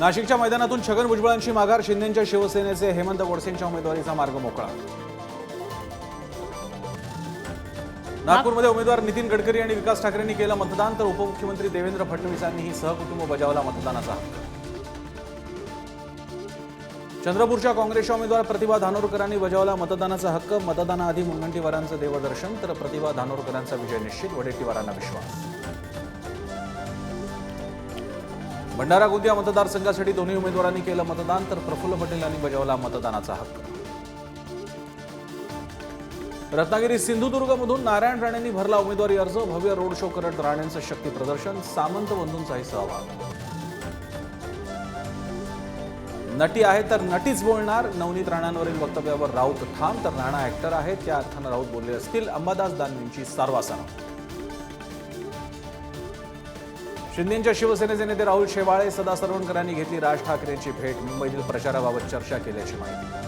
नाशिकच्या मैदानातून छगन भुजबळांची माघार शिंदेच्या शिवसेनेचे हेमंत गोडसेंच्या उमेदवारीचा मार्ग मोकळा. नागपूरमध्ये उमेदवार नितीन गडकरी आणि विकास ठाकरेंनी केलं मतदान तर उपमुख्यमंत्री देवेंद्र फडणवीसांनीही सहकुटुंब बजावला मतदानाचा चंद्रपूरच्या काँग्रेसच्या उमेदवार प्रतिभा धानोरकरांनी बजावला मतदानाचा हक्क. मतदानाआधी मुनगंटीवारांचं देवदर्शन तर प्रतिभा धानोरकरांचा विजय निश्चित वडेट्टीवारांना विश्वास. भंडारा गोंदिया मतदारसंघासाठी दोन्ही उमेदवारांनी केलं मतदान तर प्रफुल्ल पटेल यांनी बजावला मतदानाचा हक्क. रत्नागिरी सिंधुदुर्गमधून नारायण राणेंनी भरला उमेदवारी अर्ज. भव्य रोड शो करत राणेंचं शक्ती प्रदर्शन. सामंत बंधूंचाही सहभाग. नटी आहे तर नटीच बोलणार. नवनीत राणांवरील वक्तव्यावर राऊत ठाम तर राणा ऍक्टर आहेत. त्या अर्थानं राऊत बोलले असतील अंबादास दानवींची सारवासानं. शिंदेच्या शिवसेनेचे नेते राहुल शेवाळे सदा सरवणकरांनी घेतली राज ठाकरेंची भेट. मुंबईतील प्रचाराबाबत चर्चा केल्याची माहिती.